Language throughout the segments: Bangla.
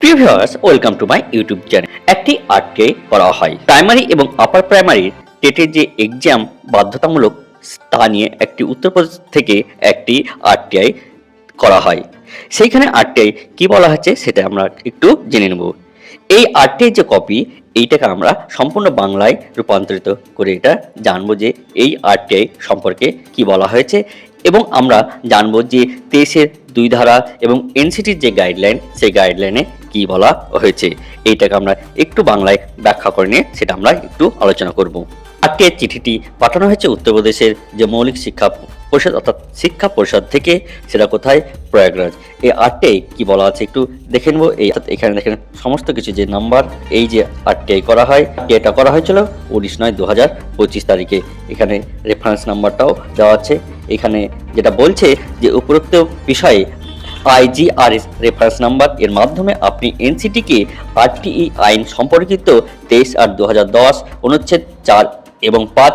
প্রিয় viewers, welcome to my YouTube channel. একটি আর্টকে করা হয়। প্রাইমারি এবং আপার প্রাইমারি টেটের যে এক্সাম বাধ্যতামূলক, তা নিয়ে একটি উত্তরপ্রদেশ থেকে একটি আরটিআই করা হয়। সেইখানে আরটিআই কি বলা হচ্ছে, সেটা আমরা একটু জেনে নেব। এই আরটিআই যে কপি, এইটাকে আমরা সম্পূর্ণ বাংলায় রূপান্তরিত করে এটা জানব যে এই আরটিআই সম্পর্কে কি বলা হয়েছে এবং আমরা জানব যে তেইশের দুই ধারা এবং এনসিটির যে গাইডলাইন সেই গাইডলাইনে কি বলা হয়েছে, এইটাকে আমরা একটু বাংলায় ব্যাখ্যা করে নিয়ে সেটা আমরা একটু আলোচনা করব। আজকে চিঠিটি পাঠানো হয়েছে উত্তরপ্রদেশের যে মৌলিক শিক্ষা পরিষদ, অর্থাৎ শিক্ষা পরিষদ থেকে, সেটা কোথায়? প্রয়াগরাজ। এই আটটাই কি বলা আছে একটু দেখে নেব। এই এখানে দেখেন, সমস্ত কিছু যে নাম্বার, এই যে আরটিআই করা হয় এটা করা হয়েছিল উনিশ নয় দু হাজার পঁচিশ তারিখে। এখানে রেফারেন্স নাম্বারটাও দেওয়া আছে। এখানে যেটা বলছে যে উপরোক্ত বিষয়ে আইজিআরএস রেফারেন্স নাম্বার এর মাধ্যমে আপনি এনসিটিকে আরটিই আইন সম্পর্কিত তেইশ আট দু হাজার দশ অনুচ্ছেদ চার এবং পাঁচ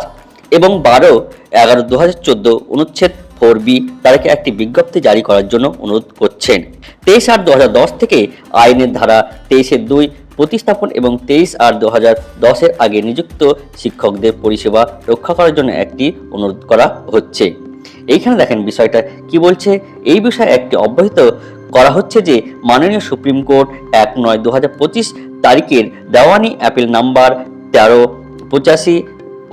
এবং বারো এগারো দু হাজার চোদ্দ অনুচ্ছেদ ফোর বি তারিখে একটি বিজ্ঞপ্তি জারি করার জন্য অনুরোধ করছেন। তেইশ আট দু থেকে আইনের ধারা তেইশের দুই প্রতিস্থাপন এবং তেইশ আট দু হাজার দশের আগে নিযুক্ত শিক্ষকদের পরিষেবা রক্ষা করার জন্য একটি অনুরোধ করা হচ্ছে। এইখানে দেখেন বিষয়টা কি বলছে? এই বিষয়ে একটি অব্যাহত করা হচ্ছে যে মাননীয় সুপ্রিম কোর্ট এক নয় দু তারিখের দেওয়ানি অ্যাপিল নাম্বার তেরো পঁচাশি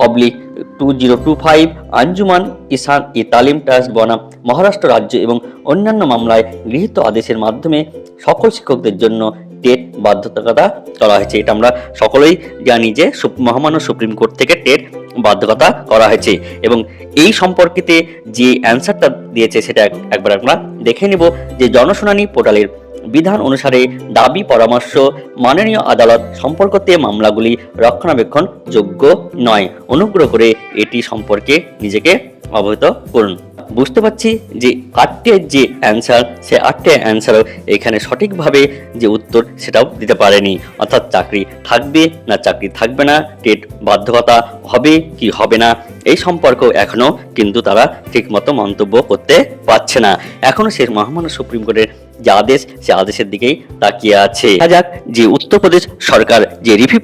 oblique two zero two five Anjuman Ishan e Talim trust, বনাম মহারাষ্ট্র রাজ্য এবং অন্যান্য মামলায় গৃহীত আদেশের মাধ্যমে সকল শিক্ষকদের জন্য টেট বাধ্যবাধকতা করা হয়েছে। এটা আমরা সকলেই জানি যে মহামান্য সুপ্রিম কোর্ট থেকে টেট বাধ্যকতা করা হয়েছে। এবং এই সম্পর্কিতে যে অ্যান্সারটা দিয়েছে সেটা একবার আমরা দেখে নিব যে জনশুনানি পোর্টালের বিধান অনুসারে দাবি, পরামর্শ, মাননীয় আদালত সম্পর্কতে মামলাগুলি রক্ষণাবেক্ষণ যোগ্য নয়। অনুগ্রহ করে এটি সম্পর্কে নিজেকে অবহিত করুন। বুঝতে পারছি যে আটটির যে অ্যান্সার, সে আটটির অ্যান্সারও এখানে সঠিকভাবে যে উত্তর সেটাও দিতে পারেনি। অর্থাৎ চাকরি থাকবে না, চাকরি থাকবে না, টেট বাধ্যকতা হবে কি হবে না এই সম্পর্ক এখনও কিন্তু তারা ঠিকমতো মন্তব্য করতে পারছে না। এখনও সে মহামান্য সুপ্রিম কোর্টের যে আদেশ, সে আদেশের দিকেই তাকিয়ে আছে। যাক যে উত্তরপ্রদেশ সরকার যে রিভিউ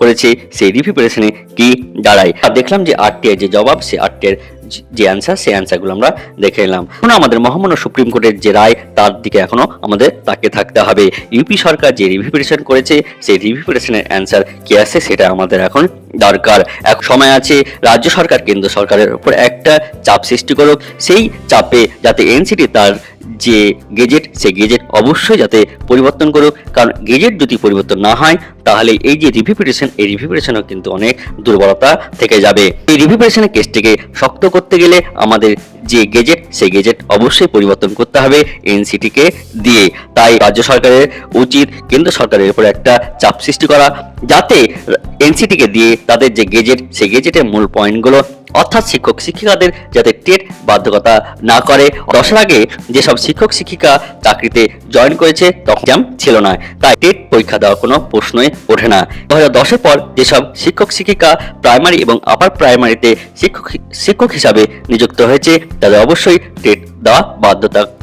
করেছে, সেই রিভিউ কি দাঁড়ায়। আর দেখলাম যে আরটিআই যে জবাব সে আরটিআই যে অ্যান্সার সেই অ্যান্সারগুলো আমরা দেখে এলাম এখন আমাদের মহামান্য সুপ্রিম কোর্টের যে রায়, তার দিকে এখনও আমাদের তাকে থাকতে হবে। ইউপি সরকার যে রিভিউ করেছে, সেই রিভিউ পিটিশনের অ্যান্সার কি আছে, সেটা আমাদের এখন দরকার। এক সময় আছে, রাজ্য সরকার, কেন্দ্র সরকারের উপর একটা চাপ সৃষ্টি করুক। সেই চাপে যাতে এনসিটি তার যে গেজেট সে গেজেট অবশ্যই যাতে পরিবর্তন করুক। কারণ গেজেট যদি পরিবর্তন না হয়, তাহলে এই যে রিভিউ পিটিশন এই রিভিউ পিটিশনও কিন্তু অনেক দুর্বলতা থেকে যাবে। এই রিভিউ পিটিশনের কেসটিকে শক্ত করতে গেলে আমাদের যে গেজেট সেই গেজেট অবশ্যই পরিবর্তন করতে হবে এনসিটিকে দিয়ে। তাই রাজ্য সরকারের উচিত, কেন্দ্র সরকারের উপর একটা চাপ সৃষ্টি করা, যাতে এনসিটিকে দিয়ে তাদের যে গেজেট সেই গেজেটের মূল পয়েন্টগুলো অর্থাৎ শিক্ষক শিক্ষিকাদের যাতে টেট বাধ্যকতা না করে। দশের আগে যেসব শিক্ষক শিক্ষিকা চাকরিতে জয়েন করেছে, তখন ছিল না। তাই টেট পরীক্ষা দেওয়ার কোনো প্রশ্নই ওঠে না। দু হাজার দশের পর যেসব শিক্ষক শিক্ষিকা প্রাইমারি এবং আপার প্রাইমারিতে শিক্ষক শিক্ষক হিসাবে নিযুক্ত হয়েছে, তাদের অবশ্যই টেট দেওয়া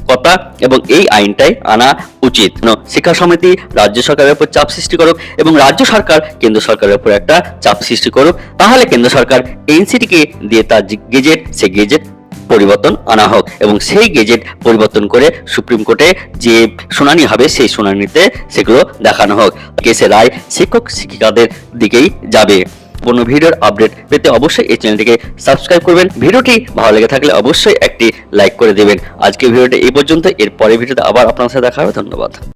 বাধ্যতাকতা এবং এই আইনটাই আনা উচিত। শিক্ষা সমিতি রাজ্য সরকারের উপর চাপ সৃষ্টি করুক এবং রাজ্য সরকার কেন্দ্র সরকারের উপর একটা চাপ সৃষ্টি করুক, তাহলে কেন্দ্র সরকার এনসিটিকে দিয়ে তার গেজেট, সেই গেজেট পরিবর্তন আনা হোক এবং সেই গেজেট পরিবর্তন করে সুপ্রিম কোর্টে যে শুনানি হবে, সেই শুনানিতে সেগুলো দেখানো হোক। কেসের রায় শিক্ষক, শিক্ষিকাদের দিকেই যাবে। কোনো ভিডিওর আপডেট পেতে অবশ্যই এই চ্যানেলটিকে সাবস্ক্রাইব করবেন। ভিডিওটি ভালো লেগে থাকলে অবশ্যই একটি লাইক করে দেবেন। আজকে ভিডিওটি এই পর্যন্ত এর পরের ভিডিওতে আবার আপনার সাথে দেখা হবে। ধন্যবাদ।